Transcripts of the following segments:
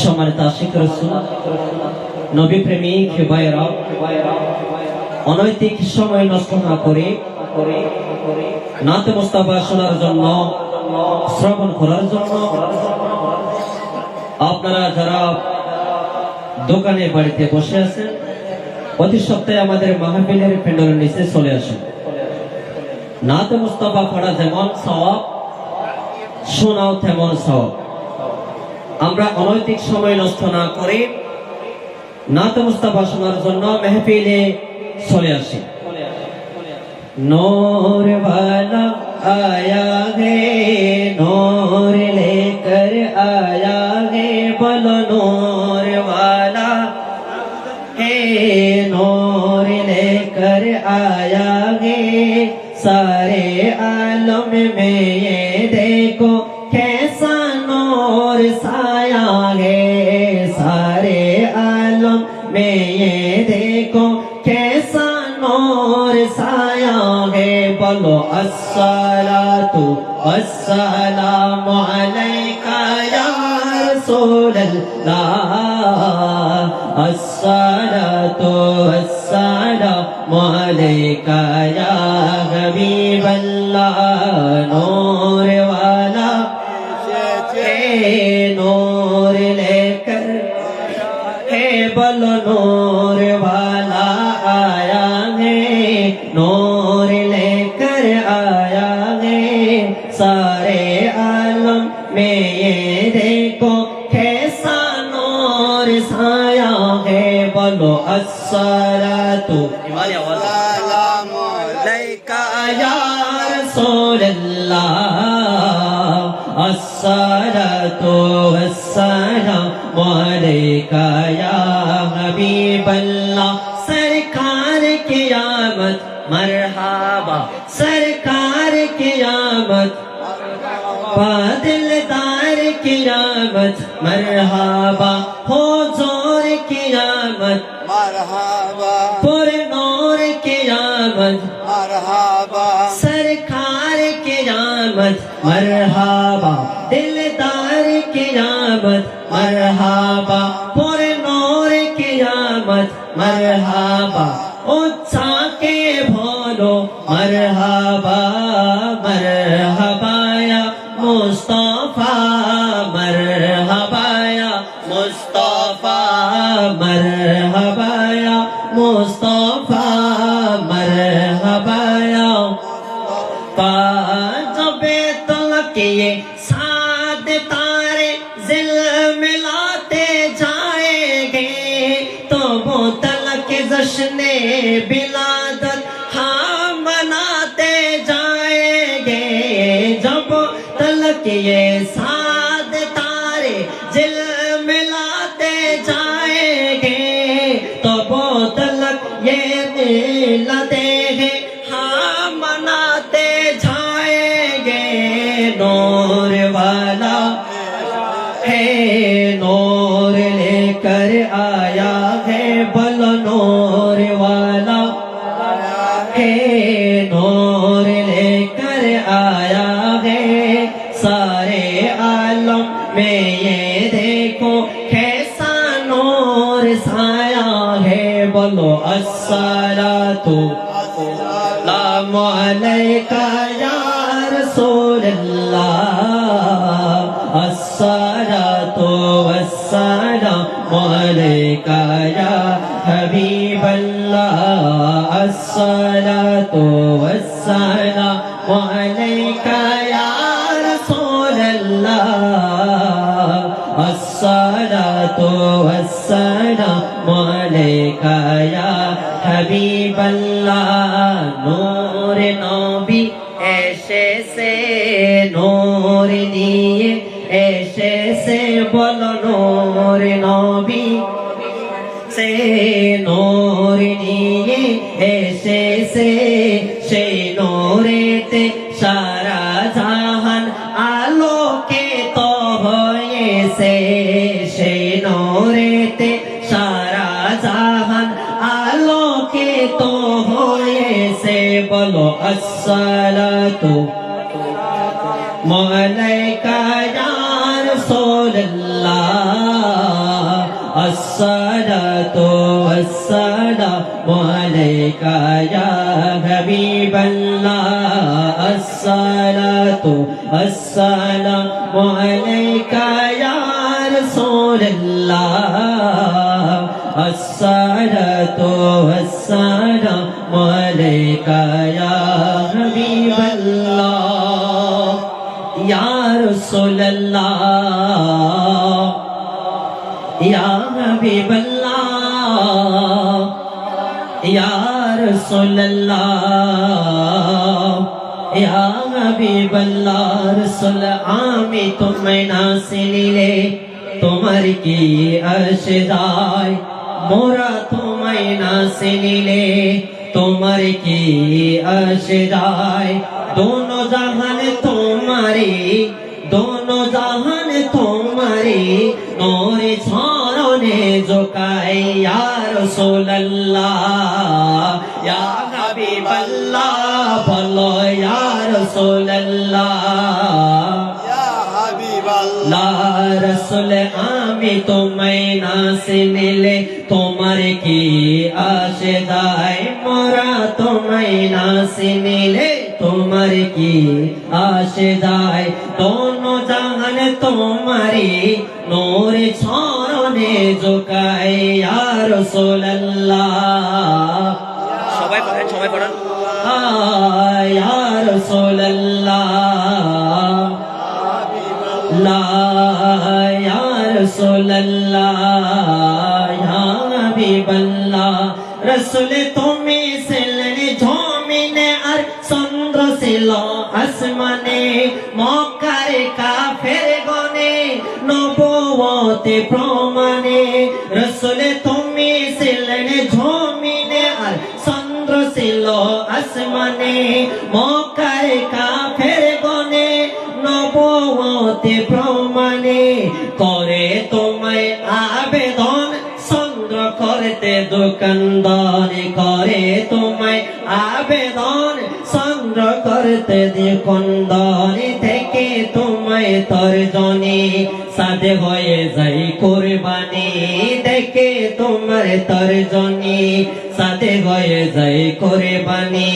সম্মানিত আশিক অনৈতিক সময় নষ্ট না করে নাতে মোস্তাফা শোনার জন্য, শ্রবণ করার জন্য, আপনারা যারা দোকানে বাড়িতে বসে আছেন, প্রতি সপ্তাহে আমাদের মাহফিলের প্যান্ডেলের নিচে চলে আসেন। নাতে মুস্তাফা পড়া যেমন সওয়াব শোনাও তেমন সওয়াব আমরা অনৈতিক সময় নষ্ট না করে নাতে মুস্তাফা শোনার জন্য মেহফিলে চলে আসি नूर वाला आया है नूर लेकर आया है बोलो नूर वाला है नूर लेकर आया है سارے عالم میں یہ دیکھو، کیسا نور سایا ہے۔ سارے عالم میں یہ دیکھو، کیسا نور سایا ہے۔ بولو السلاة والسلام علیکہ یا رسول اللہ۔ السلاة والسلام علیکہ یا الصلاة. والسلام عليك يا رسول الله. الصلاة والسلام عليك يا حبيب الله. سرکار قیامت مرحبا. سرکار قیامت پادل دار قیامت مرحبا. ہو جو کی آمد مرحبا۔ پر نور کی آمد مرحبا۔ سرکار کی آمد مرحبا۔ دلدار کی آمد مرحبا۔ پر نور کی آمد مرحبا۔ اچھا کے بھولو۔ مرحبا۔ مرحبا۔ pa بل نور والا ہے، نور لے کر آیا ہے۔ سارے عالم میں یہ دیکھو، کیسا نور سایا ہے۔ بولو السارا تو سلام علیکہ یا رسول اللہ۔ السارا تو والسلام علیکہ الصلاة والسلام عليك يا حبيب اللہ نور نبی ایشے سے نور دیئے ایشے سے بولو نور نبی، سے نور دیئے ایشے سے، شے نور تے বলো আসসালাতু মালাইকা রাসূলুল্লাহ আসসালাতু আসসালামু আলাইকা ইয়া হাবিবাল্লাহ আসসালাতু আসসালামু আলাইকা ইয়া রাসূলুল্লাহ আসসালাতু আসসালামু کا یا حبیب اللہ، یا رسول اللہ، یا حبیب اللہ، یا رسول اللہ، یا حبیب اللہ، رسول آمی تم سے لے تمہر کی اشدائی مورا تم سے لے তোমার কি আসে যায়? দোনো জাহান তোমারে দোনো জাহান তোমারে নোরে ছরনে জোকাই ইয়া রাসূলুল্লাহ ইয়া হাবিবাল্লাহ বলো ইয়া রাসূলুল্লাহ। ইয়া হাবিবাল্লাহ আমি তোমায় না চিনিলে তোমার কি তোমায় কাছে মিলে তোমার কি আসে যায়? তন জাহান তোমারি নোর ছরণে জোকায় আর সোল্লাহ সবাই পড়েন সবাই পড়েন। আর সোল্লাহ লা রসুল্লাহ রসুল তুমি সিলনি ঝোঁ জমিনে আর চন্দ্র ছিল আসমানে, মক্কার কাফের গনে নবুয়তে প্রমাণে। রসুল তুমি ছিলেন জমিনে আর চন্দ্র ছিল আসমানে, মক্কার কাফের গনে নবতে প্রমাণে। করে তোমায় আবেদন করতে দোকানদারি করে তোমায় আবেদন সংগ্রহ করতে দোকানদারি থেকে তোমায় তর্জনী সাথে হয়ে যাই কোরবানি। দেখে তোমার তর্জনী সাথে হয়ে যাই কোরবানি।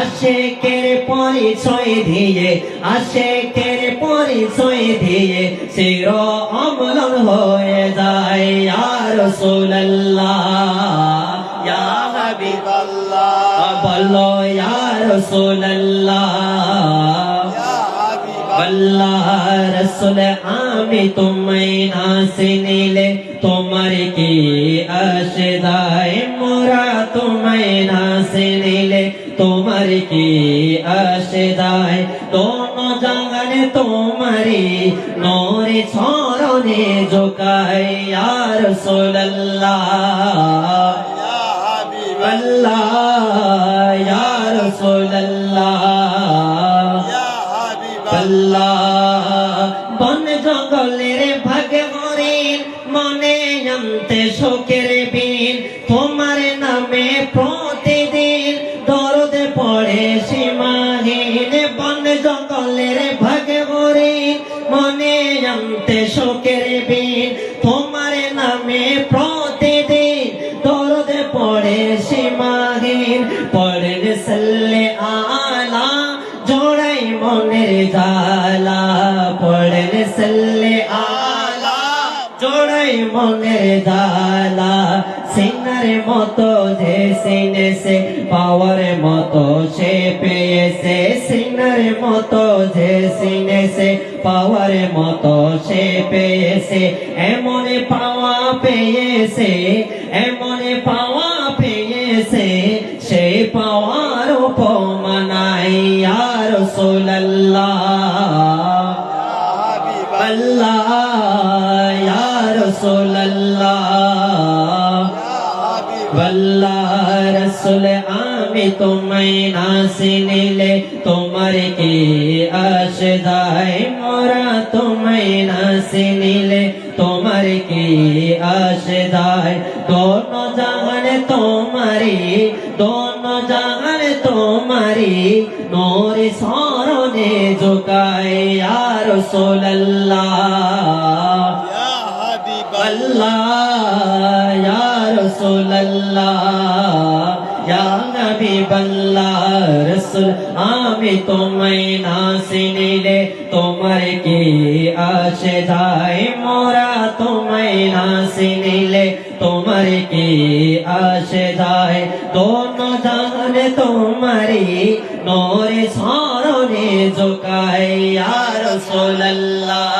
আশেকের পরিচয় দিয়ে, আশেকের পরিচয় দিয়ে শির অমলন হয়ে যায়। আর সোল্লাহ বলো ইয়ার সোল্লাহ আল্লাহ রসুল আমি তোমায় না চিনিলে তোমার কি আসে যায় মোরা তোমায় না চিনিলে তোমার কি আসে যায় দোনো জাগানে তোমারি নোরে ছরনে জোকাই আর সোল্লাহ আল্লাহ ইয়া রাসূলুল্লাহ। মনে জানতে শোকের বিন তোমার নামে প্রতিদিন দরদ পড়ে সীমাহীন, বন জঙ্গলের ভাগে হরিণ মনে জানতে শোকের বিন তোমার নামে প্রতিদিন দরদ পড়ে সীমাহীন, পড়েন সাল্লে আলা জালা সিনার মতো যে সিনেছে পাওয়ার মতো সে পেয়েছে সিনার মতো যে সিনেছে পাওয়ার মতো সে পেয়েছে এমন পাওয়া পেয়েছে এমন পাওয়া পেয়েছে সে পাওয়ার উপমানাই আর সোল্লাহ ইয়া হাবিবাল্লাহ আল্লাহ রসুল, আমি তোমায় না চিনিলে তোমার কি আসে যায় মোরা তোমায় না চিনিলে তোমার কি আসে যায় দোনো জাহান তোমারি দোনো জাহান তোমারি নোর সারনে জোকায় আর সোল্লাহ আল্লাহ আমি তোমায় তোমার কি আসে যায়? মোরা তোমায় না তোমার কি তোমারি জোকায় ইয়া রাসূলুল্লাহ।